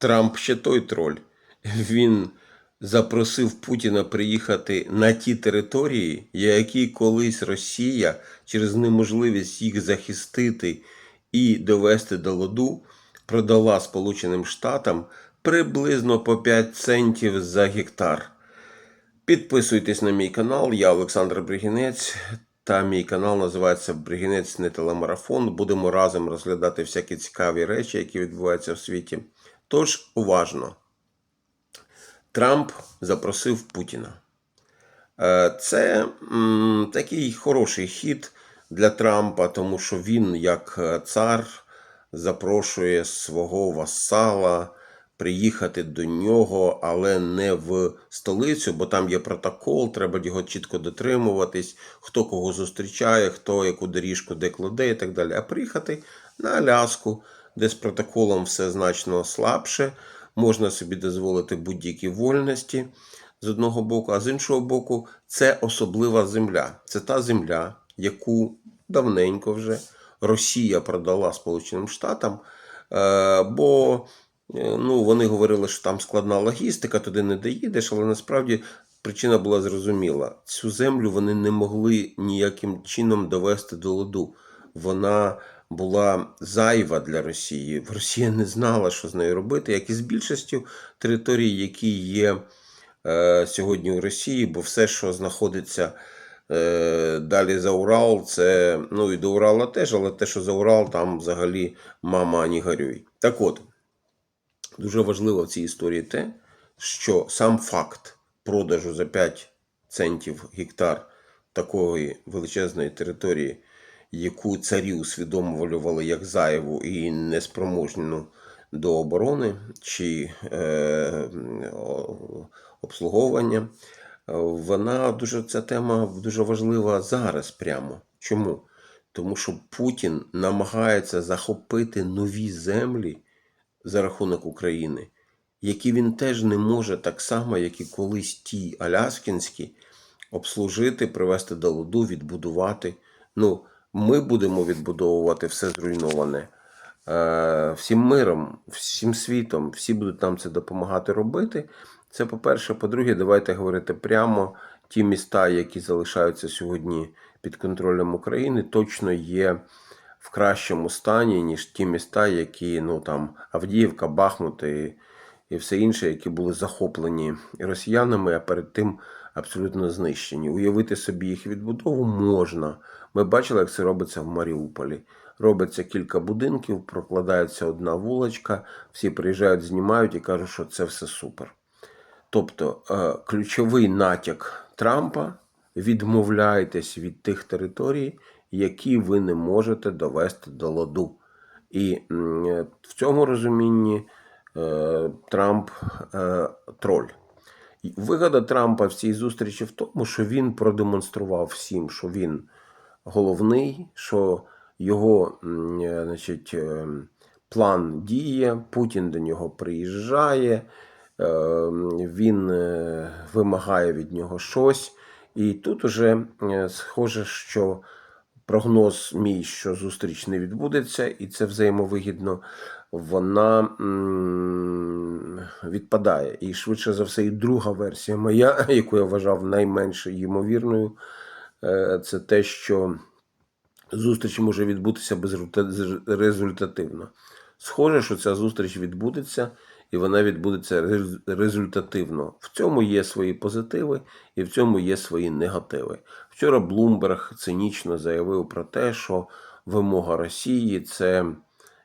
Трамп ще той троль. Він запросив Путіна приїхати на ті території, які колись Росія через неможливість їх захистити і довести до ладу, продала Сполученим Штатам приблизно по 5 центів за гектар. Підписуйтесь на мій канал, я Олександр Бригінець. Та мій канал називається Бригінець не телемарафон. Будемо разом розглядати всякі цікаві речі, які відбуваються в світі. Тож уважно. Трамп запросив Путіна. Е, Це такий хороший хід для Трампа, тому що він, як е, цар, запрошує свого васала приїхати до нього, але не в столицю, бо там є протокол, треба його чітко дотримуватись, хто кого зустрічає, хто яку доріжку де кладе і так далі. А приїхати на Аляску, де з протоколом все значно слабше, можна собі дозволити будь-які вольності з одного боку, а з іншого боку, це особлива земля. Це та земля, яку давненько вже Росія продала Сполученим Штатам, е, бо е, ну, вони говорили, що там складна логістика, туди не доїдеш, але насправді причина була зрозуміла. Цю землю вони не могли ніяким чином довести до ладу. Вона була зайва для Росії. Росія не знала, що з нею робити, як і з більшістю територій, які є е, сьогодні у Росії, бо все, що знаходиться е, далі за Урал, це ну і до Урала теж, але те, що за Урал, там взагалі мама не горюй. Так от, дуже важливо в цій історії те, що сам факт продажу за 5 центів гектар такої величезної території, яку царі усвідомлювали як зайву і неспроможну до оборони чи е, обслуговування, вона дуже ця тема дуже важлива зараз прямо. Чому? Тому що Путін намагається захопити нові землі за рахунок України, які він теж не може так само, як і колись ті Аляскінські, обслужити, привести до ладу, відбудувати. Ну, ми будемо відбудовувати все зруйноване. Е, всім миром, всім світом, всі будуть нам це допомагати робити. Це по-перше. По-друге, давайте говорити прямо. Ті міста, які залишаються сьогодні під контролем України, точно є в кращому стані, ніж ті міста, які ну там Авдіївка, Бахмут і, і все інше, які були захоплені росіянами, а перед тим абсолютно знищені. Уявити собі їх відбудову можна. Ми бачили, як це робиться в Маріуполі. Робиться кілька будинків, прокладається одна вуличка, всі приїжджають, знімають і кажуть, що це все супер. Тобто е, ключовий натяк Трампа відмовляйтесь від тих територій, які ви не можете довести до ладу. І е, в цьому розумінні е, Трамп троль. І Вигода Трампа в цій зустрічі в тому, що він продемонстрував всім, що він головний, що його е, значить, е, план діє, Путін до нього приїжджає, е, він вимагає від нього щось. І тут уже схоже, що прогноз мій, що зустріч не відбудеться, і це взаємовигідно, вона відпадає. І швидше за все, і друга версія моя, яку я вважав найменш ймовірною, це те, що зустріч може відбутися безрезультативно. Схоже, що ця зустріч відбудеться, і вона відбудеться результативно. В цьому є свої позитиви, і в цьому є свої негативи. Вчора Блумберг цинічно заявив про те, що вимога Росії це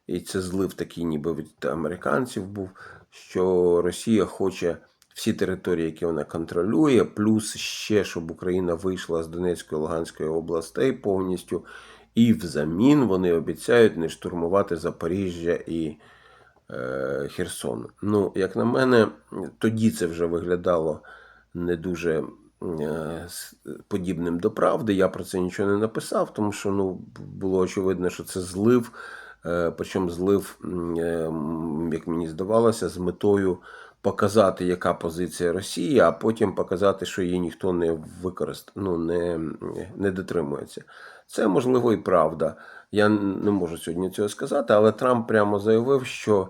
і це злив такий, ніби від американців був, що Росія хоче всі території, які вона контролює, плюс ще, щоб Україна вийшла з Донецької Луганської областей повністю. І взамін вони обіцяють не штурмувати Запоріжжя і е, Херсон. Ну, як на мене, тоді це вже виглядало не дуже е, подібним до правди. Я про це нічого не написав, тому що ну, було очевидно, що це злив. Е, Причому злив, е, як мені здавалося, з метою показати, яка позиція Росії, а потім показати, що її ніхто не використ... ну, не, не дотримується. Це можливо і правда. Я не можу сьогодні цього сказати, але Трамп прямо заявив, що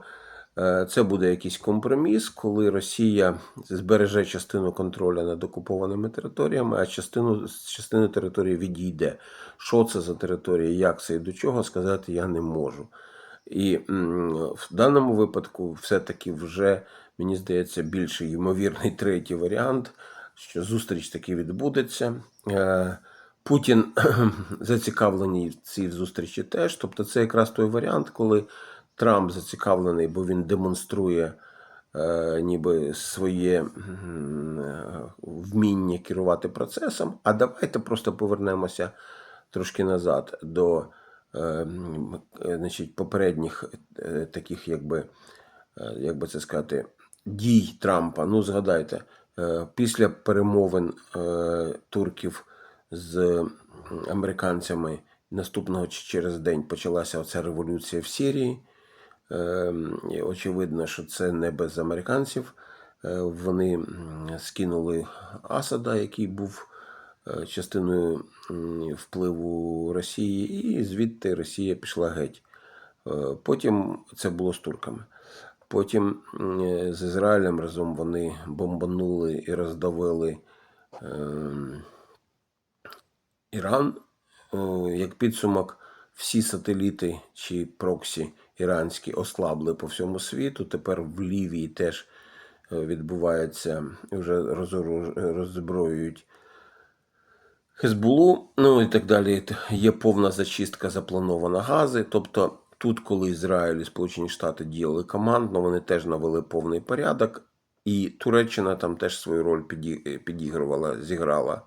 Е, Це буде якийсь компроміс, коли Росія збереже частину контролю над окупованими територіями, а частину, з частини території відійде. Що це за територія, як це і до чого сказати я не можу. І в даному випадку, все-таки вже, мені здається, більш ймовірний третій варіант, що зустріч таки відбудеться. Е, Путін зацікавлений в цій зустрічі теж. Тобто, це якраз той варіант, коли Трамп зацікавлений, бо він демонструє е, ніби своє е, вміння керувати процесом. А давайте просто повернемося трошки назад до значить, попередніх таких, якби, як би це сказати, дій Трампа. Ну, згадайте, е, після перемовин е, турків з американцями наступного чи через день почалася оця революція в Сирії. Ем, Очевидно, що це не без американців. Е, Вони скинули Асада, який був е, частиною впливу Росії, і звідти Росія пішла геть. Е, Потім це було з турками. Потім е, з Ізраїлем разом вони бомбанули і роздавили ем, Іран. Е, Як підсумок, всі сателіти чи проксі іранські ослабли по всьому світу. Тепер в Лівії теж е, відбувається, вже роззброюють Хезбулу, ну і так далі. Є повна зачистка запланована гази. Тобто, тут, коли Ізраїль і Сполучені Штати діяли командно, вони теж навели повний порядок, і Туреччина там теж свою роль підігрувала, зіграла.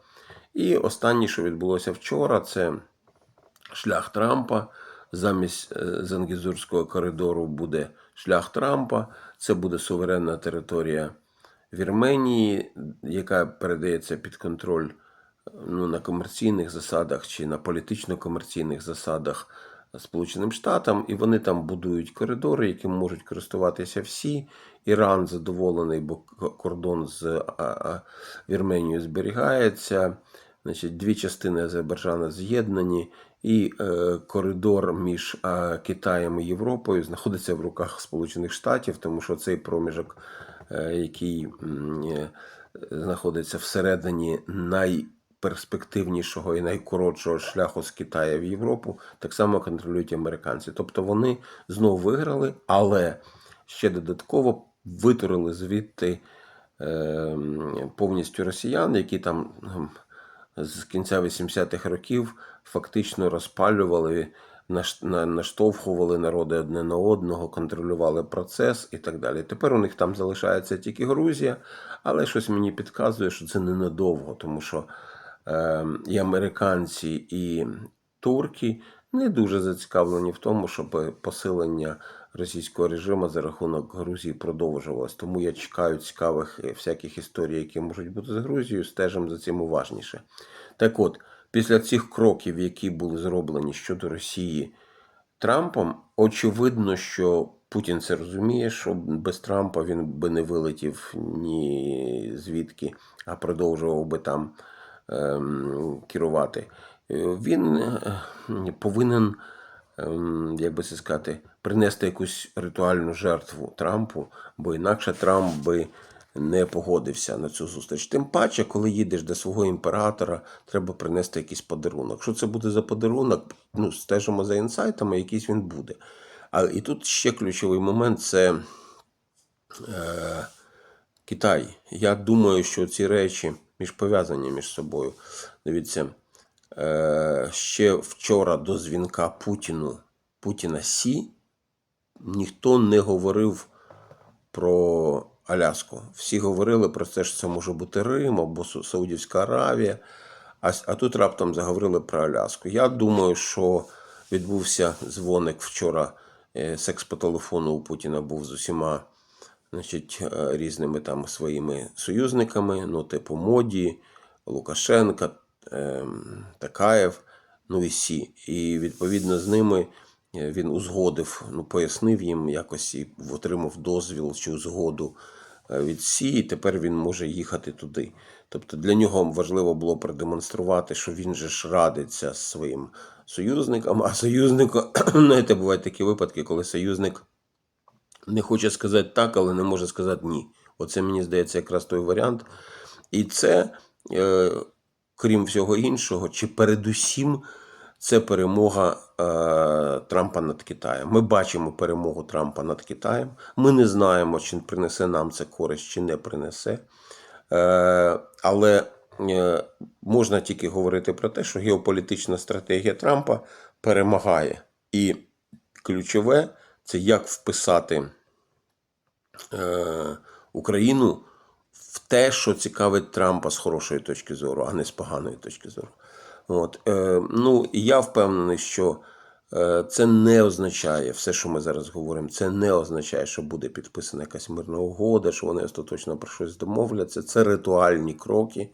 І останнє, що відбулося вчора, це шлях Трампа. Замість е, Зангізурського коридору буде шлях Трампа. Це буде суверенна територія Вірменії, яка передається під контроль ну, на комерційних засадах чи на політично-комерційних засадах Сполученим Штатам, і вони там будують коридори, яким можуть користуватися всі. Іран задоволений, бо кордон з Вірменією зберігається. Значить, дві частини Азербайджану з'єднані, і е, коридор між е, Китаєм і Європою знаходиться в руках Сполучених Штатів, тому що цей проміжок, е, який е, знаходиться всередині найперспективнішого і найкоротшого шляху з Китаю в Європу, так само контролюють американці. Тобто вони знову виграли, але ще додатково витурили звідти е, повністю росіян, які там ем, з кінця 80-х років фактично розпалювали, наштовхували народи одне на одного, контролювали процес і так далі. Тепер у них там залишається тільки Грузія, але щось мені підказує, що це ненадовго, тому що і американці, і турки не дуже зацікавлені в тому, щоб посилення російського режиму за рахунок Грузії продовжувалось. Тому я чекаю цікавих е, всяких історій, які можуть бути з Грузією, стежимо за цим уважніше. Так от, після цих кроків, які були зроблені щодо Росії Трампом, очевидно, що Путін це розуміє, що без Трампа він би не вилетів ні звідки, а продовжував би там ем, керувати. Е, Він е, повинен, ем, як би це сказати, принести якусь ритуальну жертву Трампу, бо інакше Трамп би не погодився на цю зустріч. Тим паче, коли їдеш до свого імператора, треба принести якийсь подарунок. Що це буде за подарунок? Ну, стежимо за інсайтами, якийсь він буде. А і тут ще ключовий момент це е, Китай. Я думаю, що ці речі між пов'язані між собою. Дивіться, е, ще вчора до дзвінка Путіну Путіна Сі ніхто не говорив про Аляску. Всі говорили про те, що це може бути Рим або Саудівська Аравія. А, а тут раптом заговорили про Аляску. Я думаю, що відбувся дзвоник вчора. е, Секс по телефону у Путіна був з усіма значить, е, різними там своїми союзниками, ну, типу Моді, Лукашенка, ем, Такаєв, ну і Сі. І відповідно з ними е, він узгодив, ну, пояснив їм якось і отримав дозвіл чи згоду е, від Сі, і тепер він може їхати туди. Тобто для нього важливо було продемонструвати, що він же ж радиться з своїм союзником, а союзнику, знаєте, бувають такі випадки, коли союзник не хоче сказати так, але не може сказати ні. Оце мені здається якраз той варіант. І це, е, крім всього іншого, чи передусім це перемога е, Трампа над Китаєм. Ми бачимо перемогу Трампа над Китаєм. Ми не знаємо, чи принесе нам це користь, чи не принесе. Е, але е, можна тільки говорити про те, що геополітична стратегія Трампа перемагає. І ключове це як вписати Україну в те, що цікавить Трампа з хорошої точки зору, а не з поганої точки зору. От, е, ну, я впевнений, що е, це не означає, все, що ми зараз говоримо, це не означає, що буде підписана якась мирна угода, що вони остаточно про щось домовляться. Це ритуальні кроки.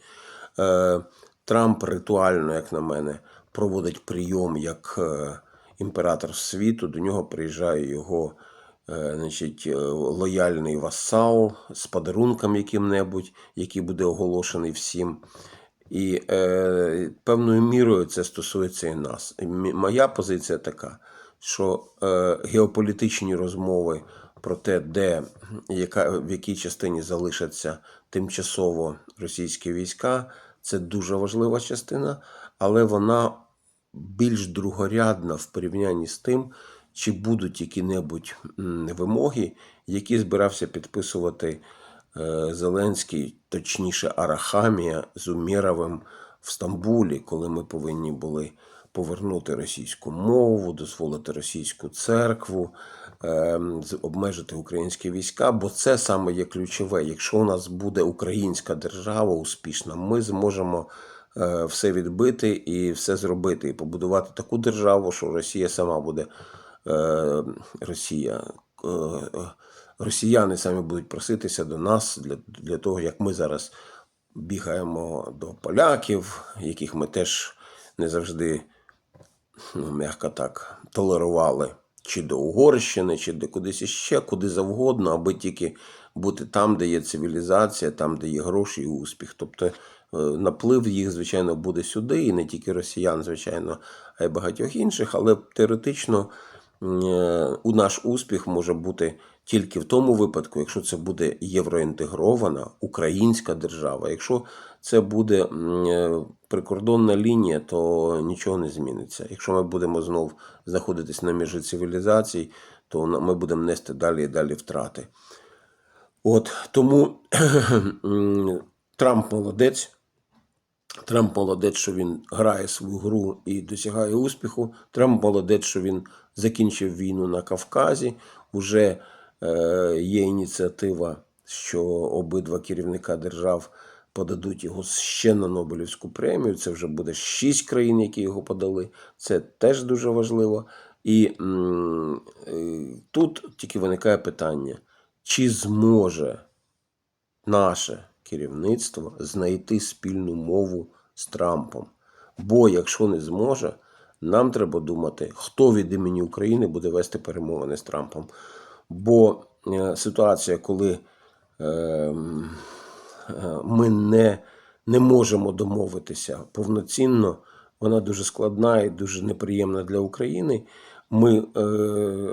Е, Трамп ритуально, як на мене, проводить прийом як е, імператор світу. До нього приїжджає його е, значить, е, лояльний васал з подарунком яким-небудь, який буде оголошений всім. І е, певною мірою це стосується і нас. Моя позиція така, що е, геополітичні розмови про те, де яка, в якій частині залишаться тимчасово російські війська, це дуже важлива частина, але вона більш другорядна в порівнянні з тим, чи будуть які-небудь вимоги, які збирався підписувати е, Зеленський, точніше Арахамія з Умєровим в Стамбулі, коли ми повинні були повернути російську мову, дозволити російську церкву, ем, обмежити українські війська, бо це саме є ключове. Якщо у нас буде українська держава успішна, ми зможемо е, все відбити і все зробити, і побудувати таку державу, що Росія сама буде е, Росія. е, е, Росіяни самі будуть проситися до нас для, для того, як ми зараз бігаємо до поляків, яких ми теж не завжди, ну, м'яко так, толерували, чи до Угорщини, чи до кудись іще, куди завгодно, аби тільки бути там, де є цивілізація, там, де є гроші і успіх. Тобто е, наплив їх, звичайно, буде сюди, і не тільки росіян, звичайно, а й багатьох інших, але теоретично е, у наш успіх може бути тільки в тому випадку, якщо це буде євроінтегрована українська держава. Якщо це буде е, прикордонна лінія, то нічого не зміниться. Якщо ми будемо знов знаходитись на межі цивілізацій, то ми будемо нести далі і далі втрати. От тому Трамп молодець. Трамп молодець, що він грає свою гру і досягає успіху. Трамп молодець, що він закінчив війну на Кавказі. Уже е, є ініціатива, що обидва керівника держав подадуть його ще на Нобелівську премію. Це вже буде шість країн, які його подали. Це теж дуже важливо. І е, тут тільки виникає питання: чи зможе наше керівництво знайти спільну мову з Трампом. Бо якщо не зможе, нам треба думати, хто від імені України буде вести перемовини з Трампом. Бо е, ситуація, коли е, м, е, ми не, не можемо домовитися повноцінно, вона дуже складна і дуже неприємна для України. Ми е,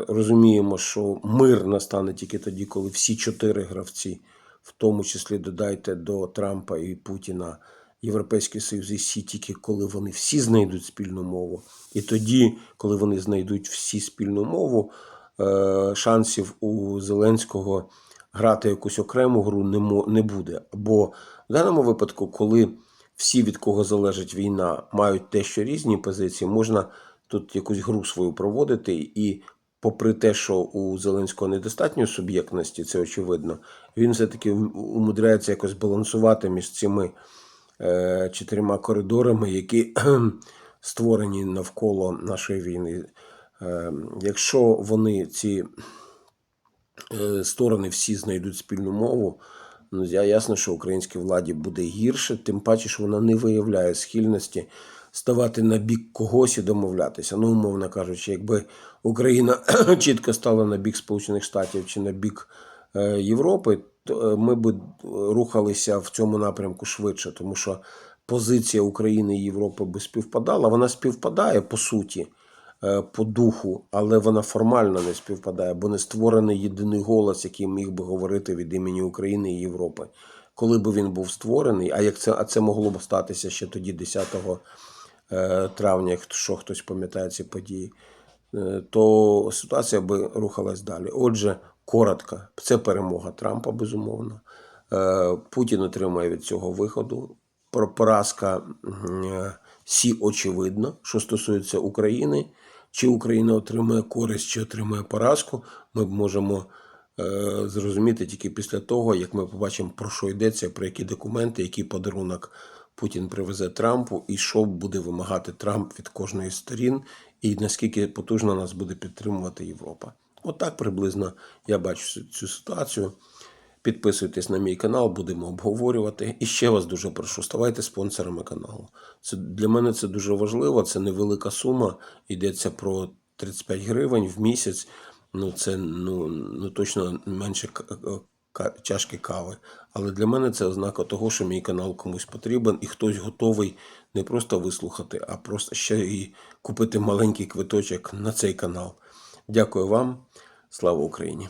розуміємо, що мир настане тільки тоді, коли всі чотири гравці, в тому числі додайте до Трампа і Путіна, Європейський Союз і Сі, тільки коли вони всі знайдуть спільну мову. І тоді, коли вони знайдуть всі спільну мову, е, шансів у Зеленського грати якусь окрему гру не, буде. Бо в даному випадку, коли всі, від кого залежить війна, мають дещо різні позиції, можна тут якусь гру свою проводити. І попри те, що у Зеленського недостатньо суб'єктності, це очевидно, він все-таки умудряється якось балансувати між цими чотирма коридорами, які створені навколо нашої війни. Е, якщо вони ці е, сторони всі знайдуть спільну мову, ну ясно, що українській владі буде гірше, тим паче, що вона не виявляє схильності ставати на бік когось і домовлятися. Ну, умовно кажучи, якби Україна чітко стала на бік Сполучених Штатів чи на бік е, Європи, е, ми б рухалися в цьому напрямку швидше, тому що позиція України і Європи би співпадала. Вона співпадає по суті. е, по духу, але вона формально не співпадає, бо не створений єдиний голос, який міг би говорити від імені України і Європи. Коли би він був створений, а як це, а це могло б статися ще тоді, 10 е, травня, якщо хтось пам'ятає ці події, е, то ситуація би рухалась далі. Отже, коротко, це перемога Трампа, безумовно. Е, Путін отримає від цього виходу. Поразка е, сі очевидно, що стосується України. Чи Україна отримує користь, чи отримує поразку, ми можемо е, зрозуміти тільки після того, як ми побачимо, про що йдеться, про які документи, який подарунок Путін привезе Трампу, і що буде вимагати Трамп від кожної з сторін, і наскільки потужно нас буде підтримувати Європа. Отак приблизно я бачу цю- ситуацію. Підписуйтесь на мій канал, будемо обговорювати. І ще вас дуже прошу, ставайте спонсорами каналу. Це для мене це дуже важливо. Це невелика сума. Йдеться про 35 гривень в місяць. Ну це ну, ну точно менше чашки кави. Але для мене це ознака того, що мій канал комусь потрібен, і хтось готовий не просто вислухати, а просто ще і купити маленький квиточок на цей канал. Дякую вам. Слава Україні!